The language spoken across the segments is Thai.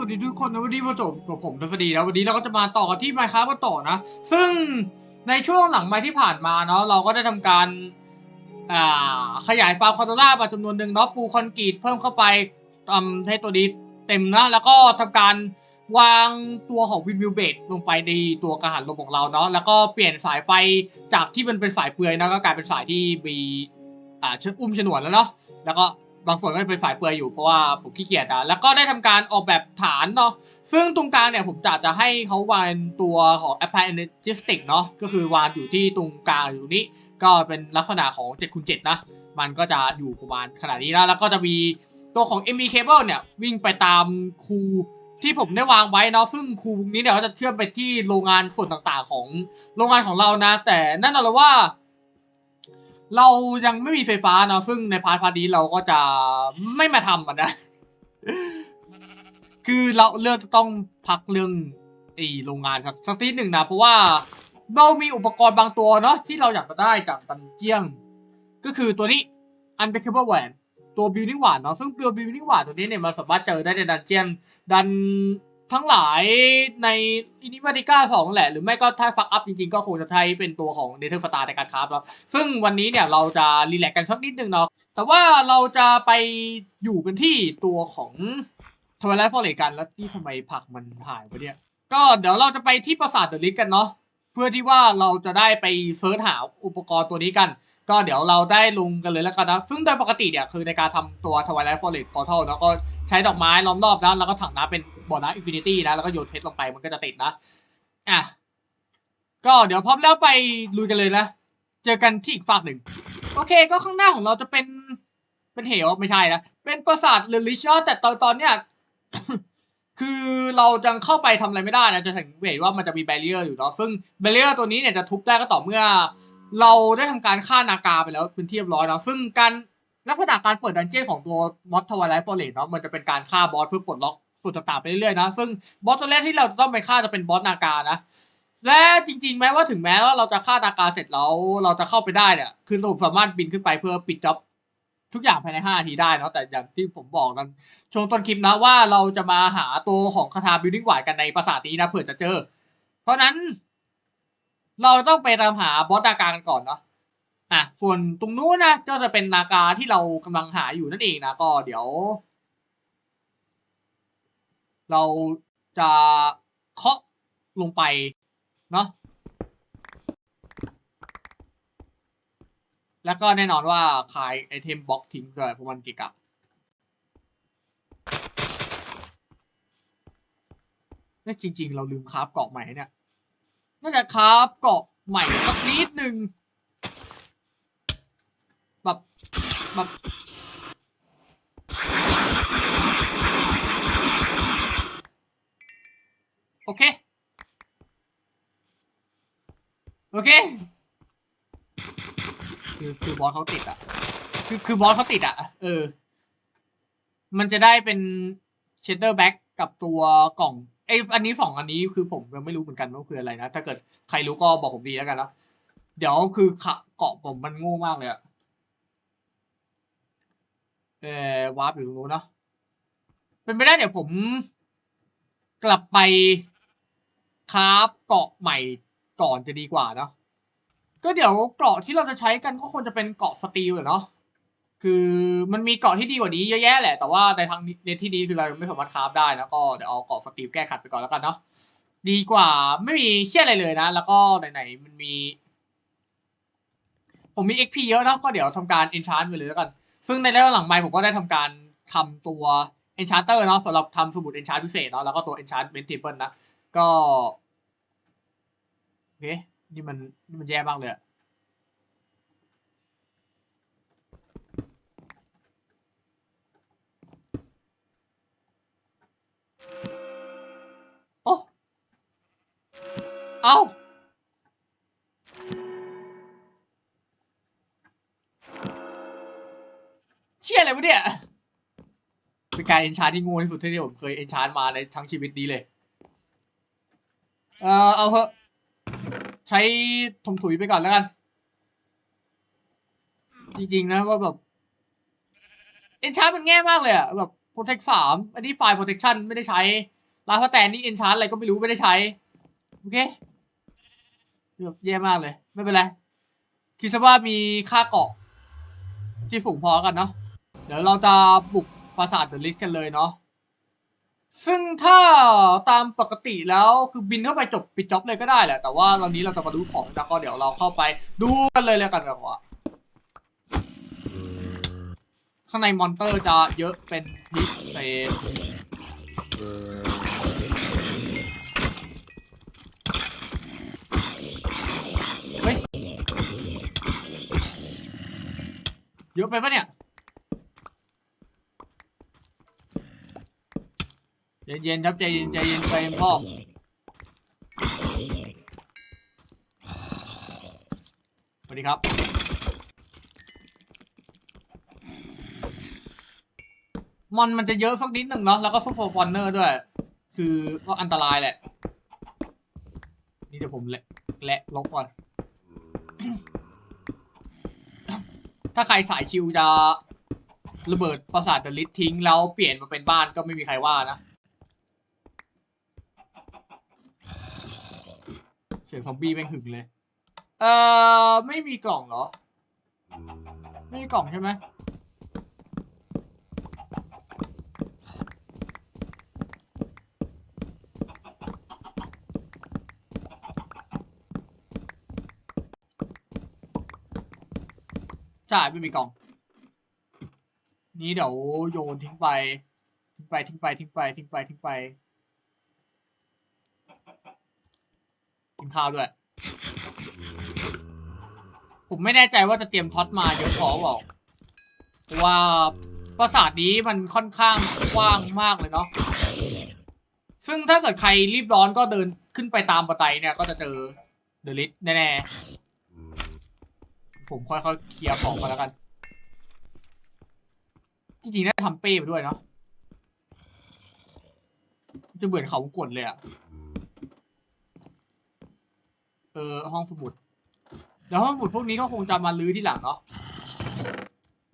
สวัสดีทุกคนนะวันนี้มาจบกับผมทัศดีแล้ววันนี้เราก็จะมาต่อกันที่ Minecraft กันต่อนะ ซึ่งในช่วงหลังไมาที่ผ่านมาเนาะเราก็ได้ทำการาขยายฟาร์มคอนโดล่ามาจำนวนหนึ่งเนาะปูคอนกรีตเพิ่มเข้าไปทำให้ตัวนี้เต็มนะ แล้วก็ทำการวางตัวของวินวิวเบดลงไปในตัวกระหันลมของเราเนาะแล้วก็เปลี่ยนสายไฟจากที่มันเป็นสายเปลือยนะก็กลายเป็นสายที่มีอ่าเชือกอุ้มฉนวนแล้วเนาะแล้วก็ บางส่วนก็เป็นสายเปลือยอยู่เพราะว่าผมขี้เกียจอะแล้วก็ได้ทำการออกแบบฐานเนาะซึ่งตรงกลางเนี่ยผมจะจะให้เขาวางตัวของ Apply Energistic เนาะก็คือวางอยู่ที่ตรงกลางอยู่นี้ ก็เป็นลักษณะของ7คูณ7นะมันก็จะอยู่ประมาณขนาดนี้นะแล้วก็จะมีตัวของ MB Cable เนี่ยวิ่งไปตามคูที่ผมได้วางไว้เนาะซึ่งคูนี้เนี่ยก็จะเชื่อมไปที่โรงงานส่วนต่างๆ ของโรงงานของเรานะ แต่นั่นเอาลยว่า เรายังไม่มีไฟฟ้าเนาะซึ่งในพาร์ทพาร์ทนี้เราก็จะไม่มาทำมันนะ คือเราเลือกต้องพักเรื่องไอ้โรงงานสักสักทีหนึ่งนะ เพราะว่าเรามีอุปกรณ์บางตัวเนาะที่เราอยากจะได้จากดันเจียง ก็คือตัวนี้ Unbreakable Wand ตัว Building Wand เนาะซึ่งตัว Building Wand ตัวนี้เนี่ยมันสามารถเจอได้ในดันเจียนดัน ทั้งหลายในอินิมาติก้าสองแหละ หรือไม่ก็ถ้าฟักอัพจริงๆ ก็คงจะใช้เป็นตัวของเนเธอร์สตาร์ในการคราฟแล้วซึ่งวันนี้เนี่ยเราจะรีแลกซ์กันสักนิดนึงเนาะแต่ว่าเราจะไปอยู่กันที่ตัวของทวายไลท์ฟอเรกันแล้วที่ทำไมผักมันหายไปเนี่ย ก็เดี๋ยวเราจะไปที่ปราสาทเดอะลิสกันเนาะเพื่อที่ว่าเราจะได้ไปเซิร์ชหาอุปกรณ์ตัวนี้กัน ก็เดี๋ยวเราได้ลงกันเลยแล้วกันนะ ซึ่งโดยปกติเนี่ยคือในการทำตัว Twilight Forest Portal เนาะก็ใช้ดอกไม้ล้อมรอบนะแล้วก็ถังน้ำเป็น บ่อน้ำอินฟินิตี้นะ แล้วก็โยนเพชรลงไปมันก็จะติดนะ อะ ก็เดี๋ยวพร้อมแล้วไปลุยกันเลยนะ เจอกันที่อีกฝากหนึ่ง โอเค ก็ข้างหน้าของเราจะเป็น เป็นเหวไม่ใช่นะ เป็นปราสาทเรลิชอแต่ตอนตอนเนี้ย คือเราจังเข้าไปทำอะไรไม่ได้นะ จะสังเกตว่ามันจะมีแบเรียร์อยู่เนาะ ซึ่งแบเรียร์ตัวนี้เนี่ยจะทุบได้ก็ต่อเมื่อ เราได้ทำการฆ่านากาไปแล้วเป็นที่เรียบร้อยเนาะ ซึ่งการลักษณะการเปิดดันเจี้ยนของตัวมอสทวายไลท์ฟอร์เรสเนาะมันจะเป็นการฆ่าบอสเพื่อปลดล็อก ส่วนต่างๆไปเรื่อยๆนะ ซึ่งบอสตัวแรกที่เราต้องไปฆ่าจะเป็นบอสนากานะ และจริงๆ แม้ว่าถึงแม้ว่าเราจะฆ่านากาเสร็จแล้วเราจะเข้าไปได้เนี่ย คือเราสามารถบินขึ้นไปเพื่อปิดจ็อบทุกอย่างภายใน5นาทีได้เนาะแต่อย่างที่ผมบอกนั้นช่วงต้นคลิปนะว่าเราจะมาหาตัวของคาถาบิลดิ้งหวายกันในปราสาทนี้นะเผื่อจะเจอ เพราะนั้น เราต้องไปตามหาบอสนากากันก่อนเนาะอะส่วนตรงนู้นนะก็จะเป็นนากาที่เรากำลังหาอยู่นั่นเองนะก็เดี๋ยว เราจะเคาะลงไปเนาะแล้วก็แน่นอนว่าขายไอเทมบล็อกทิ้งด้วยเพราะมันเกิกะนี่จริง ๆ เราลืมคราฟเกาะใหม่เนี่ยน่าจะคราฟเกาะใหม่สักนิดหนึ่งแบบแบบ โอเค โอเค คือคือบอสเขาติดอะ คือคือบอสเขาติดอะ เออ มันจะได้เป็นเชดเดอร์แบ็กกับตัวกล่องไออันนี้สองอันนี้คือผมยังไม่รู้เหมือนกันว่าคืออะไรนะ ถ้าเกิดใครรู้ก็บอกผมดีแล้วกันนะเดี๋ยวคือขะเกาะผมมันโง่มากเลยอะเออวาร์ปอยู่ตรงนู้นเนาะเป็นไปได้เดี๋ยวผมกลับไป คราฟเกาะใหม่ก่อนจะดีกว่าเนาะก็เดี๋ยวเกราะที่เราจะใช้กันก็ควรจะเป็นเกราะสตีลแหละเนาะคือมันมีเกราะที่ดีกว่านี้เยอะแยะแหละแต่ว่าในทางในที่นี้คือเราไม่สามารถคราฟได้นะก็เดี๋ยวเอาเกราะสตีลแก้ขัดไปก่อนแล้วกันเนาะดีกว่าไม่มีเชี่ยอะไรเลยนะ แล้วก็ไหนๆมันมี ผมมี XP เยอะเนาะก็เดี๋ยวทำการ enchant ไปเลยแล้วกัน ซึ่งในระหว่างหลังไมผมก็ได้ทำการทำตัว enchanter เนาะสำหรับทำสมุด enchant พิเศษเนาะแล้วก็ตัว enchantment table นะ ก็โอเคนี่มันนี่มันแย่มากเลยอะโอ้เอาเชี่ยอะไรวะเนี่ยเป็นการเอนชาร์ที่โงูที่สุดที่ผมเคยเอนชาร์มาในทั้งชีวิตนี้เลย เออเอาเถอะใช้ถมถุยไปก่อนแล้วกัน จริงๆนะว่าแบบเอนชาร์มันแง่มากเลยอะแบบ protect สามอันนี้ไฟล์ protection ไม่ได้ใช้ลาฟาแตนนี่ enchant อะไรก็ไม่รู้ไม่ได้ใช้ โอเคเกือบแย่มากเลย ไม่เป็นไร คิดซะว่ามีค่าเกาะที่สูงพอกันเนาะเดี๋ยวเราจะบุกปราสาทเดลิสกันเลยเนาะ ซึ่งถ้าตามปกติแล้วคือบินเข้าไปจบปิดจ็อบเลยก็ได้แหละ แต่ว่าตอนนี้เราจะมาดูของแล้วก็เดี๋ยวเราเข้าไปดูกันเลยแล้วกันแบบว่าข้างในมอนเตอร์จะเยอะเป็นพิเศษเฮ้ย เยอะไปปะเนี่ย ใจเย็นครับใจเย็นใจเย็นใจเย็นพ่อสวัสดีครับ มอนมันจะเยอะสักนิดหนึ่งเนาะแล้วก็ซุปเปอร์ฟอนเนอร์ด้วย คือก็อันตรายแหละ นี่เดี๋ยวผมแหละแหละลบก่อน ถ้าใครสายชิวจะระเบิดปราสาทเดลิททิ้งแล้วเปลี่ยนมาเป็นบ้านก็ไม่มีใครว่านะ เสียงซอมบี้แม่งหึงเลย เอ่อ ไม่มีกล่องเหรอ ไม่มีกล่องใช่ไหมใช่ไม่มีกล่อง นี้เดี๋ยวโยนทิ้งไป ทิ้งไปทิ้งไปทิ้งไปทิ้งไปทิ้งไป นข้าวด้วย ผมไม่แน่ใจว่าจะเตรียมท็อตมาเยอะพอเปล่าเพราะว่าปราสาทนี้มันค่อนข้างกว้างมากเลยเนาะซึ่งถ้าเกิดใครรีบร้อนก็เดินขึ้นไปตามบันไดเนี่ย ก็จะเจอเดลิทแน่ๆผมค่อยๆเคลียร์ของมาแล้วกัน จริงๆน่าจะทำเป้ไปด้วยเนาะจะเบื่อเขากดเลยอะ ออห้องสมุด เดี๋ยวห้องสมุดพวกนี้เขาคงจะมาลื้อที่หลังเนาะ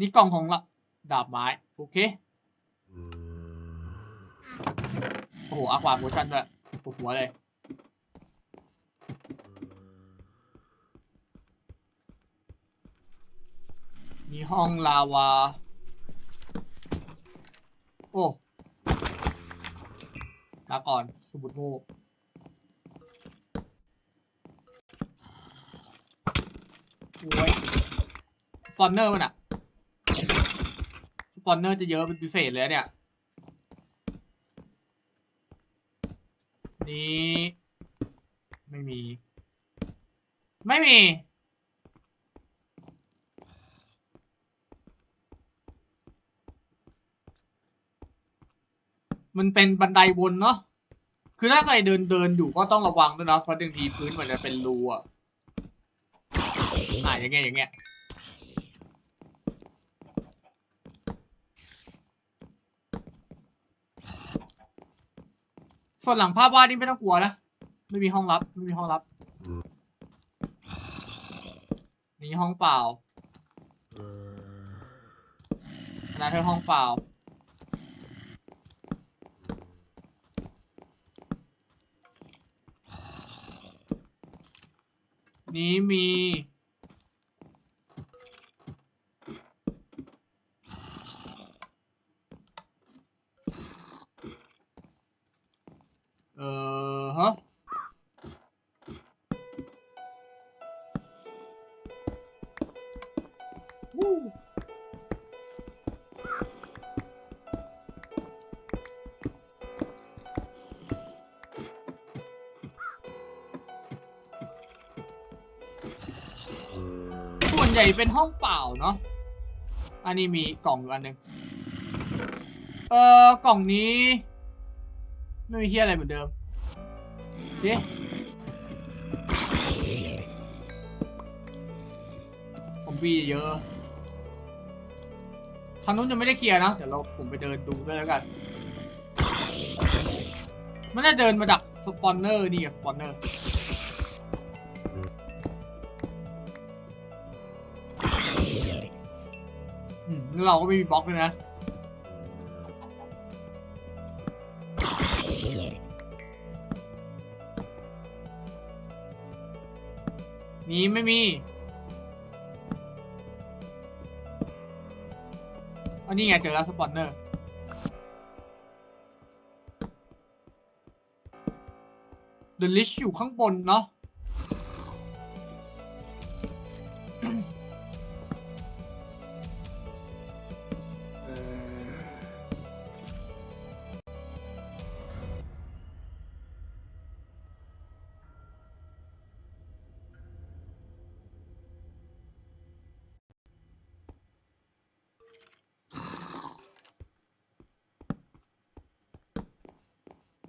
นี่กล่องของละดาบไม้โอเคโอ้โหอากวาโมชั่นด้วยปวดหัวเลยมีห้องลาวา โอ้ลาก่อน สมุดโม โอ้ยสปอนเนอร์มันอะสปอนเนอร์จะเยอะเป็นพิเศษเลยเนี่ยนี้ ไม่มี ไม่มี มันเป็นบันไดวนเนาะคือถ้าใครเดินเดินอยู่ก็ต้องระวังด้วยนะเพราะบางทีพื้นมันจะเป็นรูอะ อ่าอย่างเงี้ยอย่างเงี้ยส่วนหลังภาพวาดนี่ไม่ต้องกลัวนะไม่มีห้องลับไม่มีห้องลับนี่ห้องเปล่าคณะเธอห้องเปล่านี้มี วนใหญ่เป็นห้องเปล่าเนาะ อันนี้มีกล่องอยู่อันหนึ่งเออกล่องนี้ ไม่มีเฮียอะไรเหมือนเดิมเอ๊ซอมบี้เยอะทางนู้นยังไม่ได้เคลียร์นะ เดี๋ยวเราผมไปเดินดูด้วยแล้วกัน มันได้เดินมาจากสปอนเนอร์นี่กับสปอนเนอร์ อืมแล้วเราก็ไม่มีบล็อกเลยนะ นี้ไม่มี อันนี้ไงเจอแล้วสปอนเนอร์ The List อยู่ข้างบนเนาะ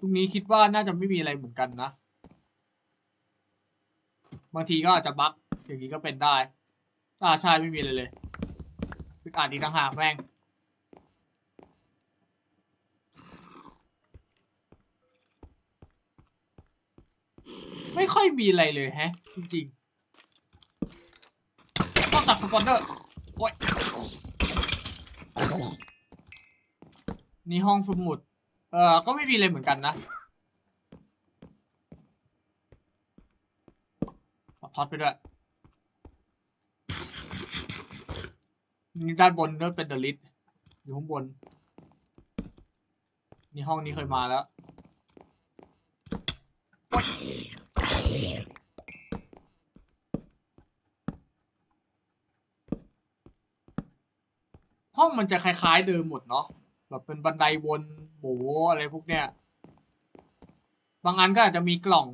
ตรงนี้คิดว่าน่าจะไม่มีอะไรเหมือนกันนะ บางทีก็อาจจะบั๊กอย่างนี้ก็เป็นได้ อ่าใช่ไม่มีเลยเลยไปอ่านอีต่างหากแม่ง ไม่ค่อยมีอะไรเลยแฮะ จริงๆนอกจากสปอนเซอร์โอ้ยนี่ห้องสมุด เออก็ไม่มีอะไรเหมือนกันนะท็อตไปด้วยนี่ด้านบนก็เป็นเดอะลิสอยู่ข้างบน นี่ห้องนี้เคยมาแล้ว ห้องมันจะคล้ายๆเดิมหมดเนาะ แบบเป็นบันไดวนโบอะไรพวกเนี้ย บางอันก็อาจจะมีกล่อง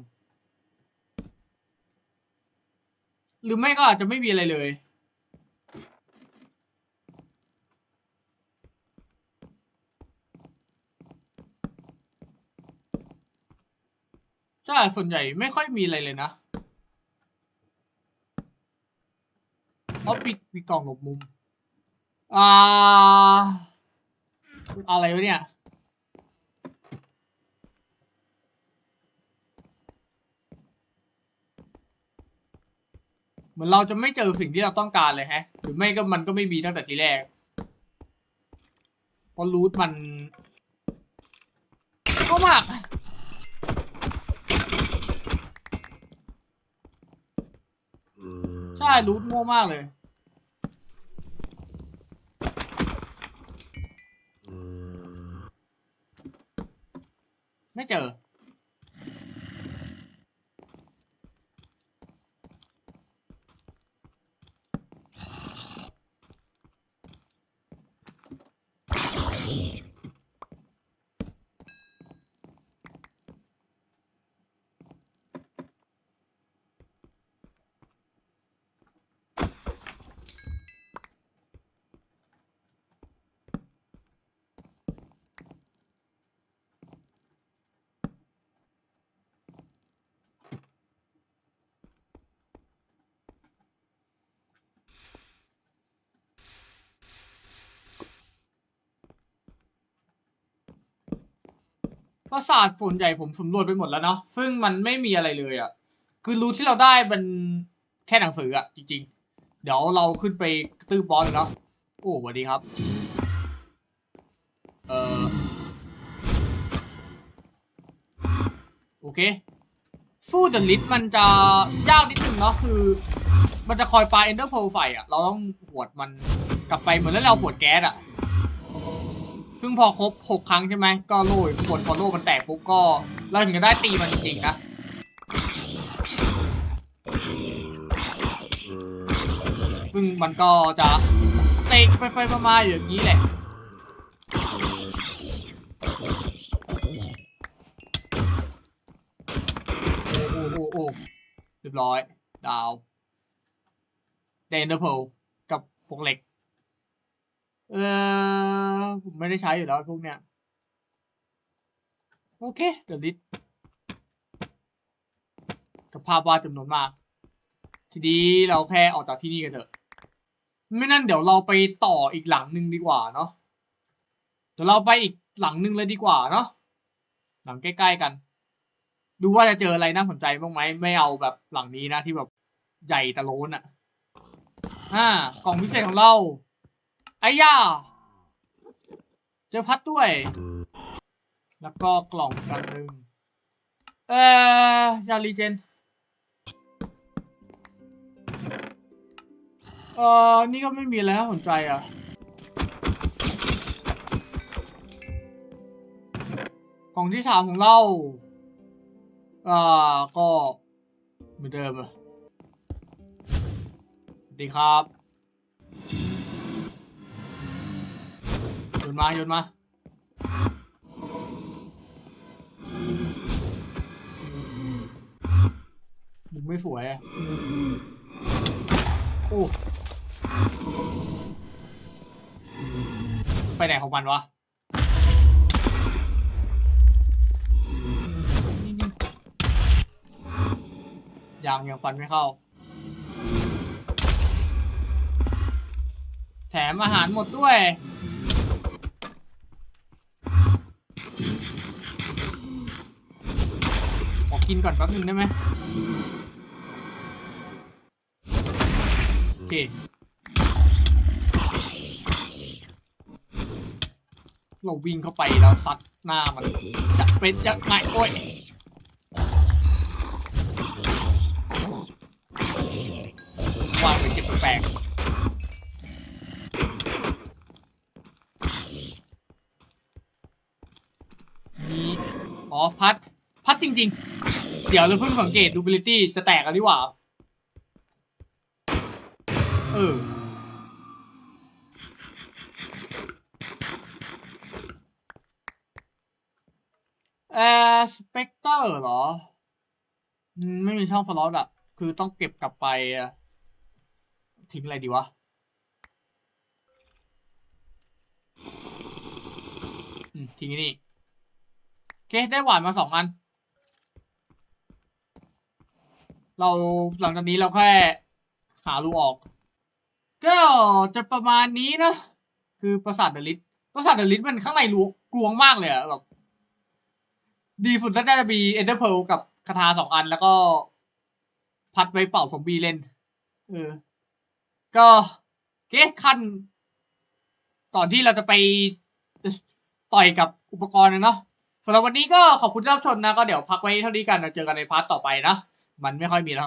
หรือไม่ก็อาจจะไม่มีอะไรเลย ใช่ ส่วนใหญ่ไม่ค่อยมีอะไรเลยนะเพราะปิดมีกล่องหลบมุม อ่า อะไรวะเนี่ย เหมือนเราจะไม่เจอสิ่งที่เราต้องการเลยแฮะ หรือไม่ก็มันก็ไม่มีตั้งแต่ทีแรกเพราะรูทมัน ก็มากใช่รูทโง่มากเลย ไม่ ปราสาทส่วนใหญ่ผมสำรวจไปหมดแล้วเนาะซึ่งมันไม่มีอะไรเลยอะ่ะ คือรู้ที่เราได้มันแค่หนังสืออะ่ะ จริง ๆ เดี๋ยวเราขึ้นไปตื้อบอสเลยเนาะโอ้สวัสดีครับ เออโอเค สู้เดอะลิสมันจะยากนิดนึงเนาะคือ มันจะคอยปาเอนเดอร์โพลใส่อะเราต้องหวดมันกลับไปเหมือนแล้วเราหวดแก๊สอะ ซึ่งพอครบหกครั้งใช่ไหมก็โล่ยกดพอโล่มันแตกปุ๊บก็เราถึงจะได้ตีมันจริงๆนะซึ่งมันก็จะเตะไปไปๆมาๆอย่างนี้แหละโอ้โอ้โอ้โอ้เรียบร้อย ดาวเดนเดอร์เพลกับพวกเหล็ก เออผมไม่ได้ใช้อยู่แล้วพวกเนี้ย โอเค เดี๋ยวลิสกับภาพวาดจำนวนมาก ทีนี้เราแค่ออกจากที่นี่กันเถอะ ไม่นั่นเดี๋ยวเราไปต่ออีกหลังหนึ่งดีกว่าเนาะ เดี๋ยวเราไปอีกหลังหนึ่งเลยดีกว่าเนาะ หลังใกล้ๆกัน ดูว่าจะเจออะไรน่าสนใจบ้างไหม ไม่เอาแบบหลังนี้นะที่แบบใหญ่ตะโลนอะ่ะอ่ากล่องพิเศษของเรา อ้ย่าเจอพัดด้วย แล้วก็กล่องกันหนึ่งเอ่อยารีเจนเอ่อนี่ก็ไม่มีอะไรน่าสนใจอะกล่องที่สามของเราอ่าก็เหมือนเดิมอะสวัสดีครับ นมาโยนมามุมไม่สวยอะโอ้ไปไหนของมันวะยังยังฟันไม่เข้า แถมอาหารหมดด้วย ขอ กินก่อนแป๊บนึงได้ไหมโอเคเราวิ่งเข้าไปแล้วซัดหน้ามันจะเป็นยังไงโอ้ยวางเป็นเก็บแปลกมีอ๋อพัด พัดจริง ๆ เดี๋ยวเราเพิ่งสังเกต durability จะแตกกันดีกว่า เออ เออสเปกเตอร์เหรอ ไม่มีช่องสล็อตอะคือต้องเก็บกลับไป ทิ้งอะไรดีวะทิ้งนี่โอเค ได้หวานมาสองอัน เราหลังจากนี้เราแค่หารูออก ก็จะประมาณนี้นะ คือประสาทเดลิทประสาทเดลิทมันข้างในรูกลวงมากเลยอะแบบดีสุดน่าจะมีเอนเดอร์เพลกับคาถาสองอันแล้วก็ พัดไว้เป่าสมบีเล่น เออ ก็เก๊ขั้น ก่อนที่เราจะไปต่อยกับอุปกรณ์นะเนาะสำหรับวันนี้ก็ขอบคุณที่รับชมนะ ก็เดี๋ยวพักไว้เท่านี้กันนะเจอกันในพาร์ทต่อไปนะ มันไม่ค่อยมีอะไร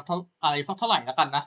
สักเท่าไหร่แล้วกันนะ